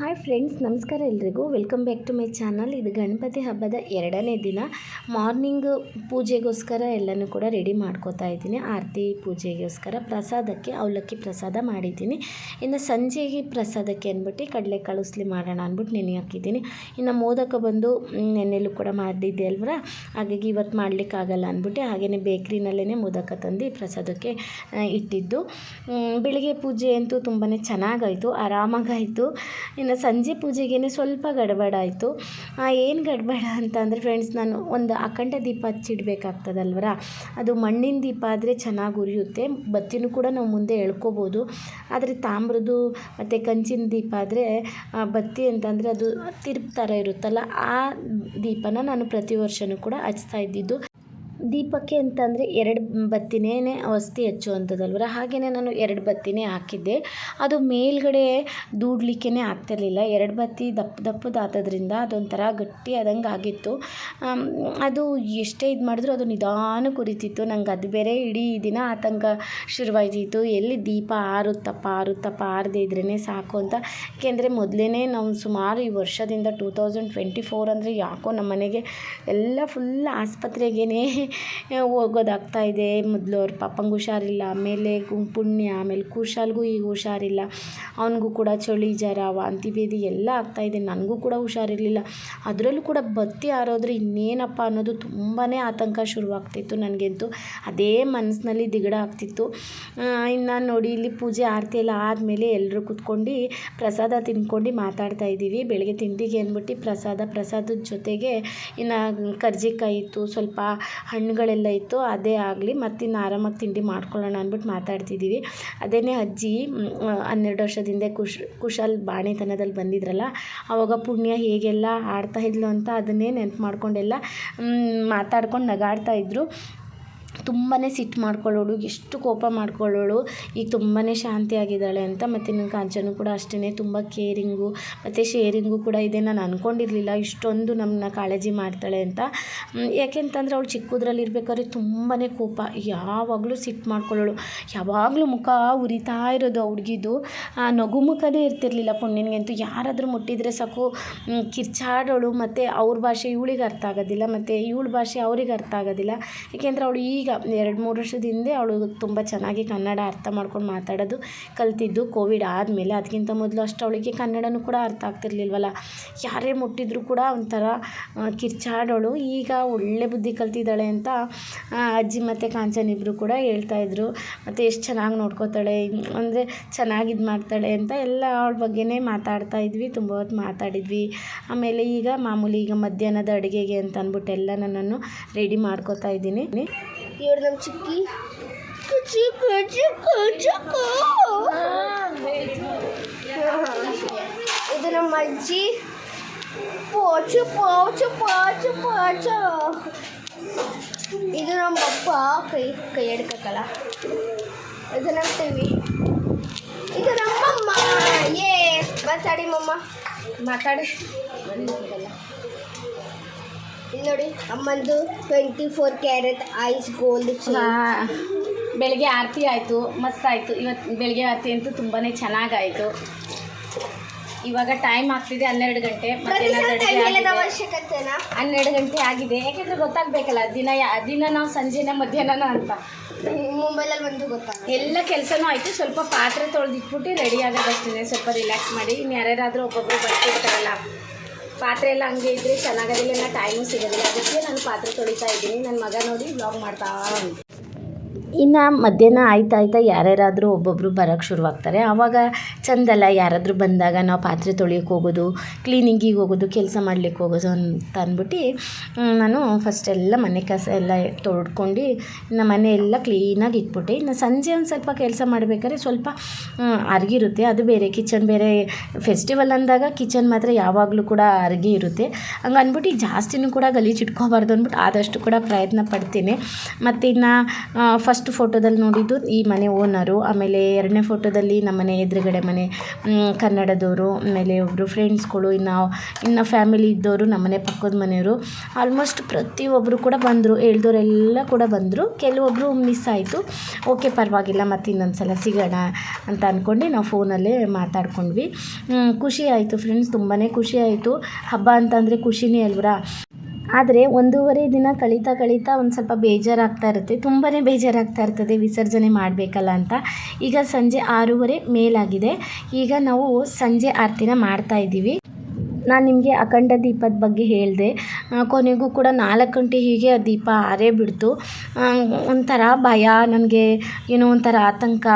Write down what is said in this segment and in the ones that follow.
Hi friends, ನಮಸ್ಕಾರ ಎಲ್ರಿಗೂ. Welcome back to my channel ಇದು ಗಣಪತಿ ಹಬ್ಬದ ಎರಡನೇ ದಿನ. ಮಾರ್ನಿಂಗ್ ಪೂಜೆಗೋಸ್ಕರ ಎಲ್ಲನೂ ಕೂಡ ರೆಡಿ ಮಾಡ್ಕೋತಾ ಇದ್ದೀನಿ. ಆರತಿ ಪೂಜೆಗೋಸ್ಕರ ಪ್ರಸಾದಕ್ಕೆ, ಅವಲಕ್ಕಿ ಪ್ರಸಾದ ಮಾಡಿದ್ದೀನಿ. ಇನ್ನು ಸಂಜೆಗೆ ಪ್ರಸಾದಕ್ಕೆ ಅಂದ್ಬಿಟ್ಟು ಕಡಲೆ ಕಳುಸ್ಲಿ ಮಾಡೋಣ ಅಂದ್ಬಿಟ್ಟು ನೆನೆ ಹಾಕಿದ್ದೀನಿ. ಇನ್ನು ಮೋದಕ ಬಂದು ನೆನೆಯಲ್ಲೂ ಕೂಡ ಮಾಡಿದ್ದೆ ಅಲ್ವರ ಹಾಗಾಗಿ ಇವತ್ತು ಮಾಡಲಿಕ್ಕಾಗಲ್ಲ ಅಂದ್ಬಿಟ್ಟು ಹಾಗೆಯೇ ಬೇಕ್ರಿನಲ್ಲೇ ಮೋದಕ ತಂದು ಪ್ರಸಾದಕ್ಕೆ ಇಟ್ಟಿದ್ದು. ಬೆಳಿಗ್ಗೆ ಪೂಜೆ ಅಂತೂ ತುಂಬಾ ಚೆನ್ನಾಗಾಯಿತು. ಆರಾಮಾಗಾಯಿತು. ಇನ್ನು ಸಂಜೆ ಪೂಜೆಗೇ ಸ್ವಲ್ಪ ಗಡಬಡ ಆಯಿತು. ಏನು ಗಡಬಡ ಅಂತ ಅಂದರೆ ಫ್ರೆಂಡ್ಸ್ ನಾನು ಒಂದು ಅಖಂಡ ದೀಪ ಹಚ್ಚಿಡ್ಬೇಕಾಗ್ತದಲ್ವರ? ಅದು ಮಣ್ಣಿನ ದೀಪ ಆದರೆ ಚೆನ್ನಾಗಿ ಉರಿಯುತ್ತೆ. ಬತ್ತಿನೂ ಕೂಡ ನಾವು ಮುಂದೆ ಎಳ್ಕೋಬೋದು. ಆದರೆ ತಾಮ್ರದ್ದು ಮತ್ತು ಕಂಚಿನ ದೀಪ ಆದರೆ ಬತ್ತಿ ಅಂತಂದರೆ ಅದು ತಿರುಪ್ ಥರ ಇರುತ್ತಲ್ಲ, ಆ ದೀಪನ ನಾನು ಪ್ರತಿ ವರ್ಷವೂ ಕೂಡ ಹಚ್ತಾ ಇದ್ದಿದ್ದು. ದೀಪಕ್ಕೆ ಅಂತಂದರೆ ಎರಡು ಬತ್ತಿನೇ ಔಷಧಿ ಹಚ್ಚುವಂಥದ್ದಲ್ವರ ಹಾಗೆಯೇ ನಾನು ಎರಡು ಬತ್ತಿನೇ ಹಾಕಿದ್ದೆ. ಅದು ಮೇಲ್ಗಡೆ ದೂಡ್ಲಿಕ್ಕೆ ಆಗ್ತಿರ್ಲಿಲ್ಲ. ಎರಡು ಬತ್ತಿ ದಪ್ಪ ದಪ್ಪದಾದದ್ರಿಂದ ಅದೊಂಥರ ಗಟ್ಟಿ ಆದಂಗೆ ಆಗಿತ್ತು. ಅದು ಎಷ್ಟೇ ಇದು ಮಾಡಿದ್ರು ಅದು ನಿಧಾನ ಕುರಿತಿತ್ತು. ನಂಗೆ ಅದು ಬೇರೆ ಇಡೀ ದಿನ ಆತಂಕ ಶುರುವಾಯ್ತಿತ್ತು. ಎಲ್ಲಿ ದೀಪ ಆರುತ್ತಪ್ಪ ಆರುತ್ತಪ್ಪ, ಆರದೇ ಇದ್ರೇ ಸಾಕು ಅಂತ. ಏಕೆಂದರೆ ಮೊದಲೇ ನಾವು ಸುಮಾರು ಈ ವರ್ಷದಿಂದ ಟೂ ತೌಸಂಡ್ ಟ್ವೆಂಟಿ ಫೋರ್ ಅಂದರೆ ಯಾಕೋ ನಮ್ಮ ಮನೆಗೆ ಎಲ್ಲ ಫುಲ್ ಆಸ್ಪತ್ರೆಗೇ ಹೋಗೋದಾಗ್ತಾ ಇದೆ ಮೊದಲು ಅವ್ರ ಪಾಪಂಗೆ ಹುಷಾರಿಲ್ಲ, ಆಮೇಲೆ ಪುಣ್ಯ, ಆಮೇಲೆ ಕುಶಾಲ್ಗೂ ಈಗ ಹುಷಾರಿಲ್ಲ. ಅವನಿಗೂ ಕೂಡ ಚಳಿ, ಜ್ವರ, ವಾಂತಿ ಭೇದಿ ಎಲ್ಲ ಆಗ್ತಾಯಿದೆ. ನನಗೂ ಕೂಡ ಹುಷಾರಿರಲಿಲ್ಲ. ಅದರಲ್ಲೂ ಕೂಡ ಬತ್ತಿ ಆರೋದ್ರೆ ಇನ್ನೇನಪ್ಪ ಅನ್ನೋದು ತುಂಬಾ ಆತಂಕ ಶುರುವಾಗ್ತಿತ್ತು ನನಗಂತೂ. ಅದೇ ಮನಸ್ಸಿನಲ್ಲಿ ದಿಗಡ ಆಗ್ತಿತ್ತು. ಇನ್ನು ನೋಡಿ ಇಲ್ಲಿ ಪೂಜೆ, ಆರತಿ ಎಲ್ಲ ಆದಮೇಲೆ ಎಲ್ಲರೂ ಕುತ್ಕೊಂಡು ಪ್ರಸಾದ ತಿನ್ಕೊಂಡು ಮಾತಾಡ್ತಾ ಇದ್ದೀವಿ ಬೆಳಗ್ಗೆ ತಿಂಡಿಗೆ ಅಂದ್ಬಿಟ್ಟು ಪ್ರಸಾದ, ಪ್ರಸಾದದ ಜೊತೆಗೆ ಇನ್ನು ಕರ್ಜಿಕಾಯಿ ಇತ್ತು. ಸ್ವಲ್ಪ ಹಣ್ಣುಗಳೆಲ್ಲ ಇತ್ತು, ಅದೇ ಆಗಲಿ ಮತ್ತಿನ್ನು ಆರಾಮಾಗಿ ತಿಂಡಿ ಮಾಡ್ಕೊಳ್ಳೋಣ ಅಂದ್ಬಿಟ್ಟು ಮಾತಾಡ್ತಿದ್ದೀವಿ. ಅದೇನೇ ಅಜ್ಜಿ ಹನ್ನೆರಡು ವರ್ಷದಿಂದ ಕುಶ್, ಕುಶಲ್ ಬಾಣೆತನದಲ್ಲಿ ಬಂದಿದ್ರಲ್ಲ ಆವಾಗ ಪುಣ್ಯ ಹೇಗೆಲ್ಲ ಆಡ್ತಾ ಇದ್ಲು ಅಂತ ಅದನ್ನೇ ನೆನ್ಪು ಮಾಡ್ಕೊಂಡೆಲ್ಲ ಮಾತಾಡ್ಕೊಂಡು ನಗಾಡ್ತಾ ಇದ್ರು. ತುಂಬಾ ಸಿಟ್ಟು ಮಾಡ್ಕೊಳ್ಳೋಳು, ಎಷ್ಟು ಕೋಪ ಮಾಡ್ಕೊಳ್ಳೋಳು, ಈಗ ತುಂಬಾ ಶಾಂತಿಯಾಗಿದ್ದಾಳೆ ಅಂತ ಮತ್ತು ನನ್ನ ಕಾಂಚನು ಕೂಡ ಅಷ್ಟೇ ತುಂಬ ಕೇರಿಂಗು ಮತ್ತು ಶೇರಿಂಗು ಕೂಡ ಇದೆ ನಾನು ಅಂದ್ಕೊಂಡಿರಲಿಲ್ಲ ಇಷ್ಟೊಂದು ನಮ್ಮನ್ನ ಕಾಳಜಿ ಮಾಡ್ತಾಳೆ ಅಂತ. ಯಾಕೆಂತಂದ್ರೆ ಅವಳು ಚಿಕ್ಕದ್ರಲ್ಲಿ ಇರ್ಬೇಕಾದ್ರೆ ತುಂಬಾ ಕೋಪ, ಯಾವಾಗಲೂ ಸಿಟ್ಟು ಮಾಡ್ಕೊಳ್ಳೋಳು, ಯಾವಾಗಲೂ ಮುಖ ಉರಿತಾ ಇರೋದು ಹುಡುಗಿದು. ನಗು ಮುಖನೇ ಇರ್ತಿರ್ಲಿಲ್ಲ ಪುಣ್ಯನಿಗಂತೂ, ಯಾರಾದರೂ ಮುಟ್ಟಿದರೆ ಸಾಕು ಕಿರ್ಚಾಡೋಳು ಮತ್ತು ಅವ್ರ ಭಾಷೆ ಇವಳಿಗೆ ಅರ್ಥ ಆಗೋದಿಲ್ಲ, ಮತ್ತು ಇವಳ ಭಾಷೆ ಅವ್ರಿಗೆ ಅರ್ಥ ಆಗೋದಿಲ್ಲ. ಏಕೆಂದರೆ ಅವಳು ಈಗ ಎರಡು ಮೂರು ವರ್ಷದ ಹಿಂದೆ ಅವಳು ತುಂಬ ಚೆನ್ನಾಗಿ ಕನ್ನಡ ಅರ್ಥ ಮಾಡ್ಕೊಂಡು ಮಾತಾಡೋದು ಕಲ್ತಿದ್ದು ಕೋವಿಡ್ ಆದಮೇಲೆ. ಅದಕ್ಕಿಂತ ಮೊದಲು ಅಷ್ಟು ಅವಳಿಗೆ ಕನ್ನಡನೂ ಕೂಡ ಅರ್ಥ ಆಗ್ತಿರ್ಲಿಲ್ವಲ್ಲ. ಯಾರೇ ಮುಟ್ಟಿದ್ರು ಕೂಡ ಒಂಥರ ಕಿರ್ಚಾಡೋಳು. ಈಗ ಒಳ್ಳೆ ಬುದ್ಧಿ ಕಲ್ತಿದ್ದಾಳೆ ಅಂತ ಅಜ್ಜಿ ಮತ್ತು ಕಾಂಚನ್ ಇಬ್ಬರು ಕೂಡ ಹೇಳ್ತಾಯಿದ್ರು ಮತ್ತು ಎಷ್ಟು ಚೆನ್ನಾಗಿ ನೋಡ್ಕೋತಾಳೆ, ಅಂದರೆ ಚೆನ್ನಾಗಿ ಇದು ಮಾಡ್ತಾಳೆ ಅಂತ ಎಲ್ಲ ಅವಳ ಬಗ್ಗೆನೇ ಮಾತಾಡ್ತಾ ಇದ್ವಿ, ತುಂಬ ಹೊತ್ತು ಮಾತಾಡಿದ್ವಿ. ಆಮೇಲೆ ಈಗ ಮಾಮೂಲಿ ಈಗ ಮಧ್ಯಾಹ್ನದ ಅಡುಗೆಗೆ ಅಂತ ಅಂದ್ಬಿಟ್ಟು ಎಲ್ಲ ನನ್ನನ್ನು ರೆಡಿ ಮಾಡ್ಕೋತಾ ಇದ್ದೀನಿ. ಇವ್ರು ನಮ್ಮ ಚಿಕ್ಕಿ ಕುಚಿ ಕುಚಿ ಕುಚುಕು ಇದು ನಮ್ಮ ಅಜ್ಜಿ ಪೋಚು ಪೋಚು ಪೋಚು ಪೋಚು ಇದು ನಮ್ಮ ಅಪ್ಪ ಕೈ ಕೈ ಹಿಡ್ಕಕ್ಕಲ್ಲ ಇದು ನಮ್ಮ ಟಿವಿ ಇದು ನಮ್ಮಮ್ಮ ಏ ಮಾತಾಡಿ ಮಮ್ಮ ಮಾತಾಡಿ ಇಲ್ಲಿ ನೋಡಿ ಅಮ್ಮಂದು twenty four carat ice gold ಬೆಳಗ್ಗೆ ಆರತಿ ಆಯಿತು ಮಸ್ತ್ ಆಯಿತು. ಇವತ್ತು ಬೆಳಗ್ಗೆ ಆರತಿ ಅಂತೂ ತುಂಬಾ ಚೆನ್ನಾಗಾಯಿತು. ಇವಾಗ ಟೈಮ್ ಆಗ್ತಿದೆ ಹನ್ನೆರಡು ಗಂಟೆ ಹನ್ನೆರಡು ಗಂಟೆ ಆಗಿದೆ. ಯಾಕೆಂದ್ರೆ ಗೊತ್ತಾಗಬೇಕಲ್ಲ ದಿನ ದಿನ ನಾವು ಸಂಜೆನ ಮಧ್ಯಾಹ್ನ ಅಂತ. ಮುಂಬೈಲಲ್ಲಿ ಬಂದು ಗೊತ್ತಾಗ ಎಲ್ಲ ಕೆಲಸನೂ ಆಯಿತು. ಸ್ವಲ್ಪ ಪಾತ್ರೆ ತೊಳೆದಿಟ್ಬಿಟ್ಟು ರೆಡಿ ಆಗೋದಷ್ಟೇ ಸ್ವಲ್ಪ ರಿಲ್ಯಾಕ್ಸ್ ಮಾಡಿ. ಇನ್ನು ಯಾರ್ಯಾರಾದರೂ ಒಬ್ಬೊಬ್ಬರು ಬರ್ತಿರ್ತಾರಲ್ಲ ಪಾತ್ರೆ ಎಲ್ಲ ಹಂಗೆ ಇದ್ದರೆ ಚೆನ್ನಾಗದಿಲ್ಲ ಟೈಮು ಸಿಗೋದಿಲ್ಲ. ಅದಕ್ಕೆ ನಾನು ಪಾತ್ರೆ ತೊಳಿತಾ ಇದ್ದೀನಿ. ನನ್ನ ಮಗ ನೋಡಿ ಬ್ಲಾಗ್ ಮಾಡ್ತಾ ಇನ್ನು ಮಧ್ಯಾಹ್ನ ಆಯ್ತಾ ಆಯ್ತಾ ಯಾರ್ಯಾರಾದರೂ ಒಬ್ಬೊಬ್ಬರು ಬರೋಕ್ಕೆ ಶುರುವಾಗ್ತಾರೆ. ಆವಾಗ ಚಂದಲ್ಲ, ಯಾರಾದರೂ ಬಂದಾಗ ನಾವು ಪಾತ್ರೆ ತೊಳಿಯೋಕ್ಕೆ ಹೋಗೋದು ಕ್ಲೀನಿಂಗಿಗೆ ಹೋಗೋದು, ಕೆಲಸ ಮಾಡ್ಲಿಕ್ಕೆ ಹೋಗೋದು ಅಂತ ಅಂದ್ಬಿಟ್ಟು ನಾನು ಫಸ್ಟ್ ಎಲ್ಲ ಮನೆ ಕಸ ಎಲ್ಲ ತೊಡ್ಕೊಂಡು ಇನ್ನು ಮನೆ ಎಲ್ಲ ಕ್ಲೀನಾಗಿ ಇಟ್ಬಿಟ್ಟೆ. ಇನ್ನು ಸಂಜೆ ಒಂದು ಸ್ವಲ್ಪ ಕೆಲಸ ಮಾಡಬೇಕಾದ್ರೆ ಸ್ವಲ್ಪ ಅರ್ಗಿರುತ್ತೆ ಅದು ಬೇರೆ ಕಿಚನ್ ಬೇರೆ ಫೆಸ್ಟಿವಲ್ ಅಂದಾಗ ಕಿಚನ್ ಮಾತ್ರ ಯಾವಾಗಲೂ ಕೂಡ ಅರ್ಗಿ ಇರುತ್ತೆ. ಹಂಗೆ ಅಂದ್ಬಿಟ್ಟು ಜಾಸ್ತಿನೂ ಕೂಡ ಗಲೀಜು ಇಟ್ಕೋಬಾರ್ದು ಅಂದ್ಬಿಟ್ಟು ಆದಷ್ಟು ಕೂಡ ಪ್ರಯತ್ನ ಪಡ್ತೀನಿ. ಮತ್ತು ಇನ್ನು ಫಸ್ಟ್ ಫಸ್ಟ್ ಫೋಟೋದಲ್ಲಿ ನೋಡಿದ್ದು ಈ ಮನೆ ಓನರು ಆಮೇಲೆ ಎರಡನೇ ಫೋಟೋದಲ್ಲಿ ನಮ್ಮ ಮನೆ ಎದುರುಗಡೆ ಮನೆ ಕನ್ನಡದವರು, ಆಮೇಲೆ ಒಬ್ಬರು ಫ್ರೆಂಡ್ಸ್ಗಳು ಇನ್ನು ಇನ್ನು ಫ್ಯಾಮಿಲಿ ಇದ್ದವರು ನಮ್ಮನೆ ಪಕ್ಕದ ಮನೆಯವರು. ಆಲ್ಮೋಸ್ಟ್ ಪ್ರತಿಯೊಬ್ಬರು ಕೂಡ ಬಂದರು ಹೇಳ್ದವರೆಲ್ಲ ಕೂಡ ಬಂದರು. ಕೆಲವೊಬ್ಬರು ಮಿಸ್ ಆಯಿತು. ಓಕೆ ಪರವಾಗಿಲ್ಲ ಮತ್ತು ಇನ್ನೊಂದು ಸಲ ಸಿಗೋಣ ಅಂತ ಅಂದ್ಕೊಂಡು ನಾವು ಫೋನಲ್ಲೇ ಮಾತಾಡ್ಕೊಂಡ್ವಿ. ಖುಷಿ ಆಯಿತು ಫ್ರೆಂಡ್ಸ್ ತುಂಬಾ ಖುಷಿ ಆಯಿತು. ಹಬ್ಬ ಅಂತಂದರೆ ಖುಷಿನೇ ಅಲ್ವರಾ? ಆದರೆ ಒಂದೂವರೆ ದಿನ ಕಳೀತಾ ಕಳೀತಾ ಒಂದು ಸ್ವಲ್ಪ ಬೇಜಾರಾಗ್ತಾ ಇರುತ್ತೆ. ತುಂಬಾ ಬೇಜಾರಾಗ್ತಾ ಇರ್ತದೆ ವಿಸರ್ಜನೆ ಮಾಡಬೇಕಲ್ಲ ಅಂತ. ಈಗ ಸಂಜೆ ಆರೂವರೆ ಮೇಲಾಗಿದೆ. ಈಗ ನಾವು ಸಂಜೆ ಆರತಿನ ಮಾಡ್ತಾ ಇದ್ದೀವಿ. ನಾನು ನಿಮಗೆ ಅಖಂಡ ದೀಪದ ಬಗ್ಗೆ ಹೇಳಿದೆ. ಕೊನೆಗೂ ಕೂಡ ನಾಲ್ಕು ಗಂಟೆ ಹೀಗೆ ಆ ದೀಪ ಆರೇ ಬಿಡ್ತು. ಒಂಥರ ಭಯ, ನನಗೆ ಏನೋ ಒಂಥರ ಆತಂಕ.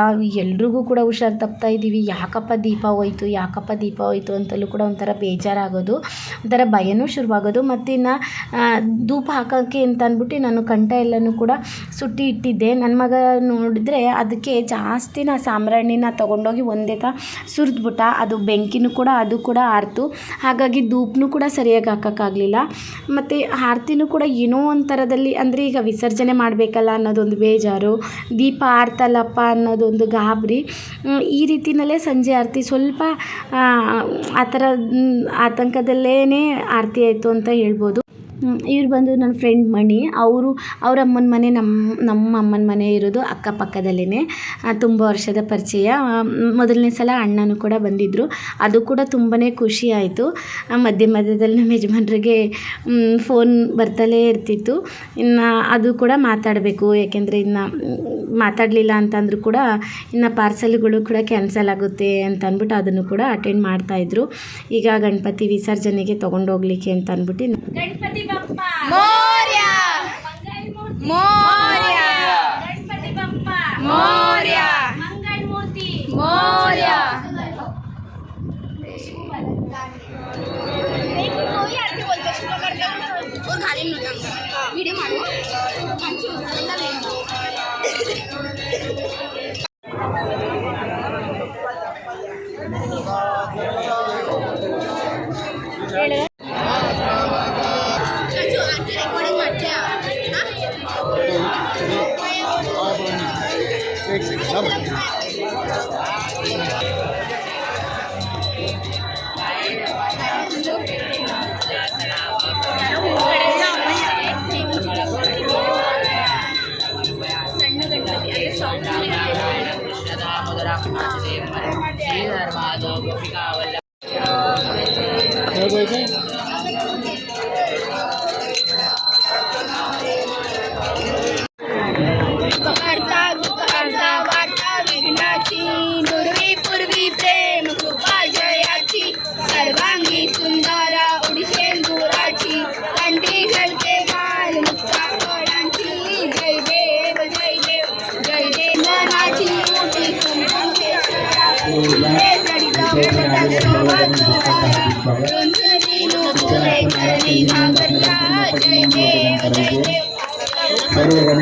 ಎಲ್ರಿಗೂ ಕೂಡ ಹುಷಾರು ತಪ್ತಾ ಇದ್ದೀವಿ ಯಾಕಪ್ಪ ದೀಪ ಹೋಯ್ತು, ಯಾಕಪ್ಪ ದೀಪ ಹೋಯ್ತು ಅಂತಲೂ ಕೂಡ ಒಂಥರ ಬೇಜಾರಾಗೋದು. ಒಂಥರ ಭಯನೂ ಶುರುವಾಗೋದು. ಮತ್ತು ಇನ್ನು ಧೂಪ ಹಾಕೋಕ್ಕೆ ಅಂತ ಅಂದ್ಬಿಟ್ಟು ನಾನು ಕಂಠ ಎಲ್ಲನೂ ಕೂಡ ಸುಟ್ಟಿ ಇಟ್ಟಿದ್ದೆ. ನನ್ನ ಮಗ ನೋಡಿದ್ರೆ ಅದಕ್ಕೆ ಜಾಸ್ತಿ ನಾ ಸಾಂಬ್ರಾಣಿನ ತೊಗೊಂಡೋಗಿ ಒಂದೇ ತ ಸುರಿದ್ಬಿಟ್ಟ. ಅದು ಬೆಂಕಿನೂ ಕೂಡ, ಅದು ಕೂಡ ಆರ್ತು. ಹಾಗಾಗಿ ಧೂಪನೂ ಕೂಡ ಸರಿಯಾಗಿ ಹಾಕೋಕ್ಕಾಗಲಿಲ್ಲ. ಮತ್ತು ಆರ್ತಿನೂ ಕೂಡ ಏನೋ ಒಂಥರದಲ್ಲಿ ಅಂದರೆ ಈಗ ವಿಸರ್ಜನೆ ಮಾಡಬೇಕಲ್ಲ ಅನ್ನೋದೊಂದು ಬೇಜಾರು ದೀಪ ಆರ್ತಲ್ಲಪ್ಪ ಅನ್ನೋದೊಂದು ಗಾಬರಿ. ಈ ರೀತಿಯಲ್ಲೇ ಸಂಜೆ ಆರತಿ ಸ್ವಲ್ಪ ಆ, ಥರ ಆತಂಕದಲ್ಲೇ ಆರತಿ ಆಯಿತು ಅಂತ ಹೇಳ್ಬೋದು. ಇವ್ರು ಬಂದು ನನ್ನ ಫ್ರೆಂಡ್ ಮಣಿ. ಅವರು ಅವ್ರ ಅಮ್ಮನ ಮನೆ ನಮ್ಮ ನಮ್ಮ ಅಮ್ಮನ ಮನೆ ಇರೋದು ಅಕ್ಕಪಕ್ಕದಲ್ಲೇ ತುಂಬ ವರ್ಷದ ಪರಿಚಯ. ಮೊದಲನೇ ಸಲ ಅಣ್ಣನೂ ಕೂಡ ಬಂದಿದ್ದರು ಅದು ಕೂಡ ತುಂಬಾ ಖುಷಿ ಆಯಿತು. ಮಧ್ಯ ಮಧ್ಯದಲ್ಲಿ ನಮ್ಮ ಯಜಮಾನ್ರಿಗೆ ಫೋನ್ ಬರ್ತಲೇ ಇರ್ತಿತ್ತು. ಇನ್ನು ಅದು ಕೂಡ ಮಾತಾಡಬೇಕು. ಯಾಕೆಂದರೆ ಇನ್ನು ಮಾತಾಡಲಿಲ್ಲ ಅಂತಂದರೂ ಕೂಡ ಇನ್ನು ಪಾರ್ಸಲ್ಗಳು ಕೂಡ ಕ್ಯಾನ್ಸಲ್ ಆಗುತ್ತೆ ಅಂತ ಅಂದ್ಬಿಟ್ಟು ಅದನ್ನು ಕೂಡ ಅಟೆಂಡ್ ಮಾಡ್ತಾಯಿದ್ರು ಈಗ ಗಣಪತಿ ವಿಸರ್ಜನೆಗೆ ತೊಗೊಂಡೋಗ್ಲಿಕ್ಕೆ ಅಂತ ಅಂದ್ಬಿಟ್ಟು ಗಣಪತಿ మోర్యా మోర్యా గణపతి బప్ప మోర్యా మంగళమూర్తి మోర్యా వీడియో మాడు మంచి नुपुरे करणी भागवता. जय देव जय देव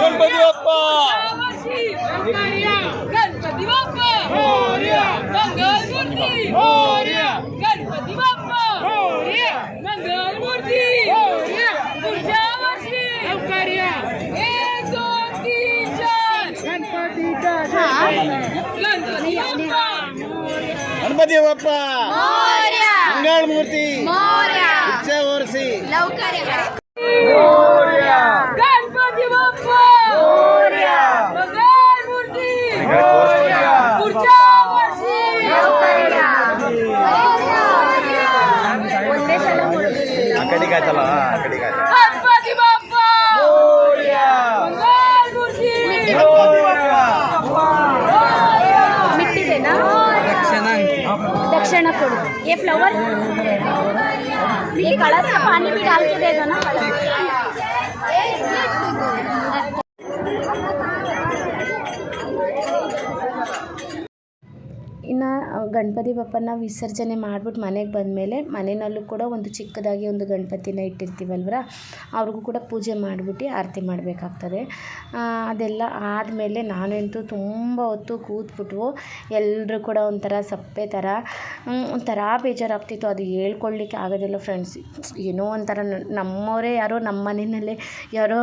Yang bagi apa? Mahadevappa Mangalmurti. पुढच्या वर्षी. लवकर आकडे काय चला आकडे काय? ये फ्लावर ये कड़ा सा पानी भी डाल के दे दो ना। ಗಣಪತಿ ಬಪ್ಪನ ವಿಸರ್ಜನೆ ಮಾಡಿಬಿಟ್ಟು ಮನೆಗೆ ಬಂದಮೇಲೆ ಮನೆಯಲ್ಲೂ ಕೂಡ ಒಂದು ಚಿಕ್ಕದಾಗಿ ಒಂದು ಗಣಪತಿನ ಇಟ್ಟಿರ್ತೀವಲ್ವ ಅವ್ರಿಗೂ ಕೂಡ ಪೂಜೆ ಮಾಡಿಬಿಟ್ಟು ಆರತಿ ಮಾಡಬೇಕಾಗ್ತದೆ. ಅದೆಲ್ಲ ಆದಮೇಲೆ ನಾನಂತೂ ತುಂಬ ಹೊತ್ತು ಕೂತ್ಬಿಟ್ವು. ಎಲ್ಲರೂ ಕೂಡ ಒಂಥರ ಸಪ್ಪೆ ಥರ. ಒಂಥರ ಬೇಜಾರಾಗ್ತಿತ್ತು. ಅದು ಹೇಳ್ಕೊಳ್ಳಿಕ್ಕೆ ಆಗೋದಿಲ್ಲ ಫ್ರೆಂಡ್ಸ್. ಏನೋ ಒಂಥರ ನಮ್ಮವರೇ ಯಾರೋ ನಮ್ಮ ಮನೆಯಲ್ಲೇ ಯಾರೋ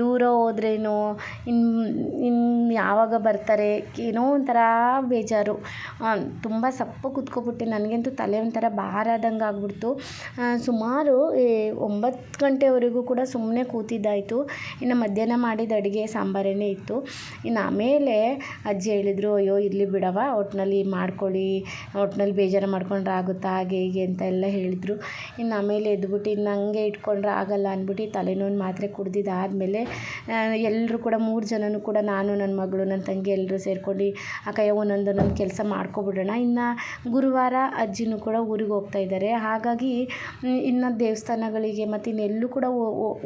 ದೂರ ಹೋದ್ರೇನೋ ಇನ್ನು ಇನ್ನು ಯಾವಾಗ ಬರ್ತಾರೆ, ಏನೋ ಒಂಥರ ಬೇಜಾರು. ತುಂಬ ಸಪ್ಪು ಕುತ್ಕೊಬಿಟ್ಟೆ ನನಗಂತೂ ತಲೆ ಒಂಥರ ಭಾರ ಆದಂಗೆ ಆಗ್ಬಿಡ್ತು. ಸುಮಾರು ಒಂಬತ್ತು ಗಂಟೆವರೆಗೂ ಕೂಡ ಸುಮ್ಮನೆ ಕೂತಿದ್ದಾಯಿತು. ಇನ್ನು ಮಧ್ಯಾಹ್ನ ಮಾಡಿದ ಅಡುಗೆ ಸಾಂಬಾರೇನೇ ಇತ್ತು. ಇನ್ನು ಆಮೇಲೆ ಅಜ್ಜಿ ಹೇಳಿದರು, ಅಯ್ಯೋ, ಇರಲಿ ಬಿಡವ ಒಟ್ಟಿನಲ್ಲಿ ಮಾಡ್ಕೊಳ್ಳಿ ಒಟ್ಟಿನಲ್ಲಿ ಬೇಜಾರು ಮಾಡ್ಕೊಂಡ್ರೆ ಆಗುತ್ತಾ, ಹಾಗೆ ಹೀಗೆ ಅಂತ ಎಲ್ಲ ಹೇಳಿದರು. ಇನ್ನು ಆಮೇಲೆ ಎದ್ಬಿಟ್ಟು, ಇನ್ನು ಹಂಗೆ ಇಟ್ಕೊಂಡ್ರೆ ಆಗಲ್ಲ ಅಂದ್ಬಿಟ್ಟು ತಲೆನೋವು ಮಾತ್ರೆ ಕುಡ್ದಿದ್ದಾದಮೇಲೆ ಎಲ್ಲರೂ ಕೂಡ ಮೂರು ಜನನೂ ಕೂಡ ನಾನು, ನನ್ನ ಮಗಳು, ನನ್ನ ತಂಗಿ ಎಲ್ಲರೂ ಸೇರ್ಕೊಂಡು, ಅಕ್ಕಯ್ಯ, ಒಂದೊಂದು ಒಂದೊಂದು ಕೆಲಸ ಮಾಡ್ಕೊಬಿಡೋಣ, ಇನ್ನು ಗುರುವಾರ ಅಜ್ಜಿನೂ ಕೂಡ ಊರಿಗೆ ಹೋಗ್ತಾ ಇದ್ದಾರೆ. ಹಾಗಾಗಿ ಇನ್ನು ದೇವಸ್ಥಾನಗಳಿಗೆ ಮತ್ತು ಇನ್ನೆಲ್ಲೂ ಕೂಡ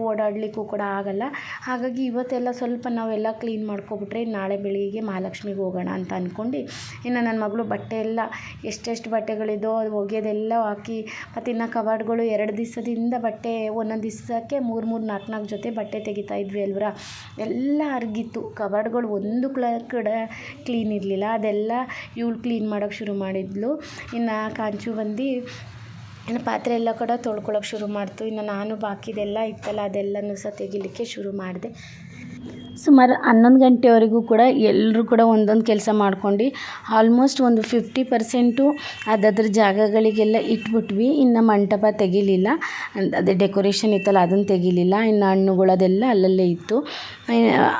ಓಡಾಡಲಿಕ್ಕೂ ಕೂಡ ಆಗಲ್ಲ. ಹಾಗಾಗಿ ಇವತ್ತೆಲ್ಲ ಸ್ವಲ್ಪ ನಾವೆಲ್ಲ ಕ್ಲೀನ್ ಮಾಡ್ಕೊಬಿಟ್ರೆ ನಾಳೆ ಬೆಳಿಗ್ಗೆ ಮಹಾಲಕ್ಷ್ಮಿಗೆ ಹೋಗೋಣ ಅಂತ ಅಂದ್ಕೊಂಡು ಇನ್ನು ನನ್ನ ಮಗಳು ಬಟ್ಟೆ ಎಲ್ಲ ಎಷ್ಟೆಷ್ಟು ಬಟ್ಟೆಗಳಿದೋ ಅದು ಒಗೆಯೋದೆಲ್ಲ ಹಾಕಿ, ಮತ್ತು ಇನ್ನು ಕಬಾರ್ಡ್ಗಳು ಎರಡು ದಿವಸದಿಂದ ಬಟ್ಟೆ, ಒಂದೊಂದು ದಿವಸಕ್ಕೆ ಮೂರು ಮೂರು, ನಾಲ್ಕು ನಾಲ್ಕು ಜೊತೆ ಬಟ್ಟೆ ತೆಗಿತಾ ಇದ್ವಿ ಅಲ್ವರ. ಎಲ್ಲ ಅರ್ಗಿತ್ತು. ಕಬಾರ್ಡ್ಗಳು ಒಂದು ಕಡೆ ಕ್ಲೀನ್ ಇರಲಿಲ್ಲ. ಅದೆಲ್ಲ ಇವಳು ಕ್ಲೀನ್ ಮಾಡೋಕ್ಕೆ ಶುರು ಮಾಡಿದ್ಲು. ಇನ್ನು ಕಾಂಚು ಬಂದು ಇನ್ನು ಪಾತ್ರೆ ಎಲ್ಲ ಕೂಡ ತೊಳ್ಕೊಳಕ್ಕೆ ಶುರು ಮಾಡ್ತು. ಇನ್ನು ನಾನು ಬಾಕಿದೆಲ್ಲ ಇತ್ತಲ್ಲ, ಅದೆಲ್ಲನೂ ಸಹ ತೆಗಿಲಿಕ್ಕೆ ಶುರು ಮಾಡಿದೆ. ಸುಮಾರು ಹನ್ನೊಂದು ಗಂಟೆವರೆಗೂ ಕೂಡ ಎಲ್ಲರೂ ಕೂಡ ಒಂದೊಂದು ಕೆಲಸ ಮಾಡ್ಕೊಂಡು. ಆಲ್ಮೋಸ್ಟ್ ಒಂದು ಫಿಫ್ಟಿ ಪರ್ಸೆಂಟು ಅದದ್ರ ಜಾಗಗಳಿಗೆಲ್ಲ ಇಟ್ಬಿಟ್ವಿ. ಇನ್ನು ಮಂಟಪ ತೆಗಿಲಿಲ್ಲ. ಅದೇ ಡೆಕೋರೇಷನ್ ಇತ್ತಲ್ಲ ಅದನ್ನು ತೆಗಿಲಿಲ್ಲ. ಇನ್ನು ಹಣ್ಣುಗಳದೆಲ್ಲ ಅಲ್ಲಲ್ಲೇ ಇತ್ತು.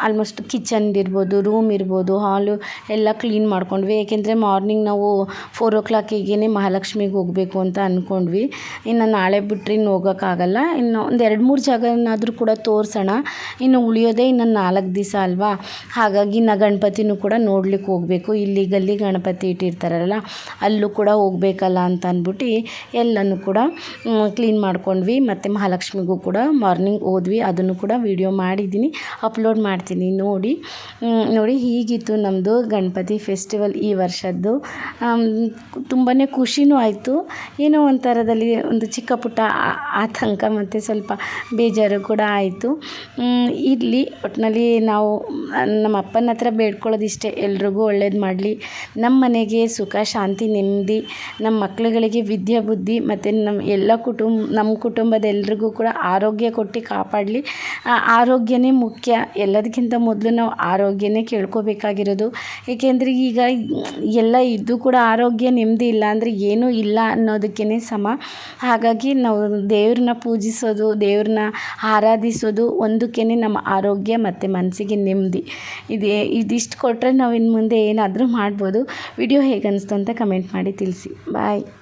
ಆಲ್ಮೋಸ್ಟ್ ಕಿಚನ್ ಇರ್ಬೋದು ರೂಮ್ ಇರ್ಬೋದು ಹಾಲು ಎಲ್ಲ ಕ್ಲೀನ್ ಮಾಡ್ಕೊಂಡ್ವಿ. ಏಕೆಂದರೆ ಮಾರ್ನಿಂಗ್ ನಾವು ಫೋರ್ ಓ ಕ್ಲಾಕಿಗೇ ಮಹಾಲಕ್ಷ್ಮಿಗೆ ಹೋಗಬೇಕು ಅಂತ ಅಂದ್ಕೊಂಡ್ವಿ ಇನ್ನು ನಾಳೆ ಬಿಟ್ಟರೆ ಇನ್ನು ಹೋಗೋಕ್ಕಾಗಲ್ಲ. ಇನ್ನು ಒಂದು ಎರಡು ಮೂರು ಜಾಗನಾದರೂ ಕೂಡ ತೋರಿಸೋಣ. ಇನ್ನು ಉಳಿಯೋದೇ ಇನ್ನು ನಾಲ್ಕು ದಿವಸ ಅಲ್ವಾ? ಹಾಗಾಗಿ ನಾ ಗಣಪತಿನೂ ಕೂಡ ನೋಡ್ಲಿಕ್ಕೆ ಹೋಗಬೇಕು. ಇಲ್ಲಿ ಗಲ್ಲಿ ಗಣಪತಿ ಇಟ್ಟಿರ್ತಾರಲ್ಲ, ಅಲ್ಲೂ ಕೂಡ ಹೋಗಬೇಕಲ್ಲ ಅಂತ ಅಂದ್ಬಿಟ್ಟು ಎಲ್ಲನೂ ಕೂಡ ಕ್ಲೀನ್ ಮಾಡ್ಕೊಂಡ್ವಿ. ಮತ್ತು ಮಹಾಲಕ್ಷ್ಮಿಗೂ ಕೂಡ ಮಾರ್ನಿಂಗ್ ಹೋದ್ವಿ. ಅದನ್ನು ಕೂಡ ವಿಡಿಯೋ ಮಾಡಿದ್ದೀನಿ. ಅಪ್ಲೋಡ್ ಮಾಡ್ತೀನಿ. ನೋಡಿ. ನೋಡಿ ಹೀಗಿತ್ತು ನಮ್ಮದು ಗಣಪತಿ ಫೆಸ್ಟಿವಲ್ ಈ ವರ್ಷದ್ದು. ತುಂಬಾ ಖುಷಿನೂ ಆಯಿತು. ಏನೋ ಒಂಥರದಲ್ಲಿ ಒಂದು ಚಿಕ್ಕ ಪುಟ್ಟ ಆತಂಕ ಮತ್ತು ಸ್ವಲ್ಪ ಬೇಜಾರು ಕೂಡ ಆಯಿತು. ಇರಲಿ ಒಟ್ಟಿನಲ್ಲಿ ನಾವು, ನಮ್ಮ ಅಪ್ಪನ ಹತ್ರ ಬೇಡ್ಕೊಳ್ಳೋದಿಷ್ಟೇ. ಎಲ್ರಿಗೂ ಒಳ್ಳೇದು ಮಾಡಲಿ. ನಮ್ಮ ಮನೆಗೆ ಸುಖ, ಶಾಂತಿ, ನೆಮ್ಮದಿ ನಮ್ಮ ಮಕ್ಳುಗಳಿಗೆ ವಿದ್ಯೆ, ಬುದ್ಧಿ ಮತ್ತು ನಮ್ಮ ಎಲ್ಲ ಕುಟುಂಬ ನಮ್ಮ ಕುಟುಂಬದ ಎಲ್ರಿಗೂ ಕೂಡ ಆರೋಗ್ಯ ಕೊಟ್ಟು ಕಾಪಾಡಲಿ. ಆರೋಗ್ಯನೇ ಮುಖ್ಯ. ಎಲ್ಲದಕ್ಕಿಂತ ಮೊದಲು ನಾವು ಆರೋಗ್ಯನೇ ಕೇಳ್ಕೊಬೇಕಾಗಿರೋದು. ಏಕೆಂದರೆ ಈಗ ಎಲ್ಲ ಇದ್ದು ಕೂಡ ಆರೋಗ್ಯ ನೆಮ್ಮದಿ ಇಲ್ಲ ಅಂದರೆ ಏನೂ ಇಲ್ಲ ಅನ್ನೋದಕ್ಕೇ ಸಮ. ಹಾಗಾಗಿ ನಾವು ದೇವ್ರನ್ನ ಪೂಜಿಸೋದು, ದೇವ್ರನ್ನ ಆರಾಧಿಸೋದು ಒಂದಕ್ಕೇ ನಮ್ಮ ಆರೋಗ್ಯ ಮತ್ತು ಮನಸ್ಸಿಗೆ ನೆಮ್ಮದಿ. ಇದೇ ಇದಿಷ್ಟು ಕೊಟ್ಟರೆ ನಾವು ಇನ್ನು ಮುಂದೆ ಏನಾದರೂ ಮಾಡ್ಬೋದು. ವಿಡಿಯೋ ಹೇಗೆ ಅನಿಸ್ತು ಅಂತ ಕಮೆಂಟ್ ಮಾಡಿ ತಿಳಿಸಿ. ಬಾಯ್.